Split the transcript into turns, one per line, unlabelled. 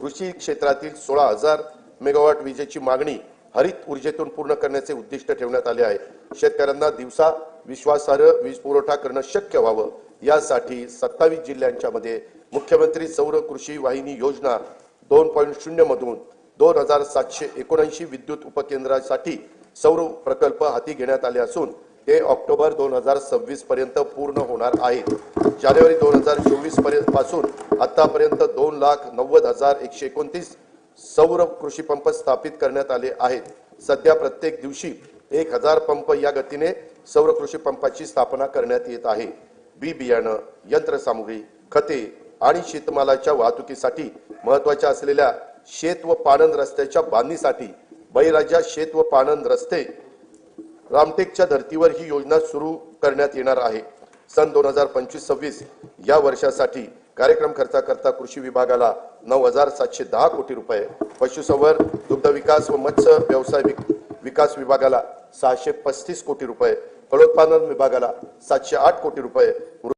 कृषी क्षेत्रातील सोळा हजार मेगावॉट विजेची मागणी हरित ऊर्जेतून पूर्ण करण्याचे उद्दिष्ट ठेवण्यात आले आहे. शेतकऱ्यांना दिवसा विश्वासार्ह वीज पुरवठा करणं शक्य व्हावं यासाठी सत्तावीस जिल्ह्यांच्या मध्ये मुख्यमंत्री सौर कृषी वाहिनी योजना दोन पॉईंट शून्य मधून दोन हजार सातशे एकोणऐंशी विद्युत उपकेंद्रासाठी सौर प्रकल्प हाती घेण्यात आले असून ते ऑक्टोबर दोन हजार सव्वीस पर्यंत पूर्ण होणार आहेत. जानेवारी दोन हजार चोवीसपर्यंत पासून आतापर्यंत दोन लाख नव्वद हजार एकशे एकोणतीस सौर कृषी पंप स्थापित करण्यात आले आहेत. सध्या प्रत्येक दिवशी एक हजार पंप या गतीने सौर कृषी पंपाची स्थापना करण्यात येत आहे. बी बियाणं यंत्रसामुग्री खते आणि शेतमालाच्या वाहतुकीसाठी महत्त्वाच्या असलेल्या शेत व पाणंद रस्त्याच्या बांधणीसाठी बळीराजा शेत व पाणंद रस्ते रामटेकच्या धर्तीवर ही योजना सुरू करण्यात येणार आहे. सन दोन हजार पंचवीस सव्वीस या वर्षासाठी कार्यक्रम खर्चाकरता कृषी विभागाला नऊ हजार सातशे दहा कोटी रुपये पशुसंवर्धन दुग्ध विकास व मत्स्य व्यवसाय विकास विभागाला सहाशे पस्तीस कोटी रुपये फलोत्पादन विभागाला सातशे आठ कोटी रुपये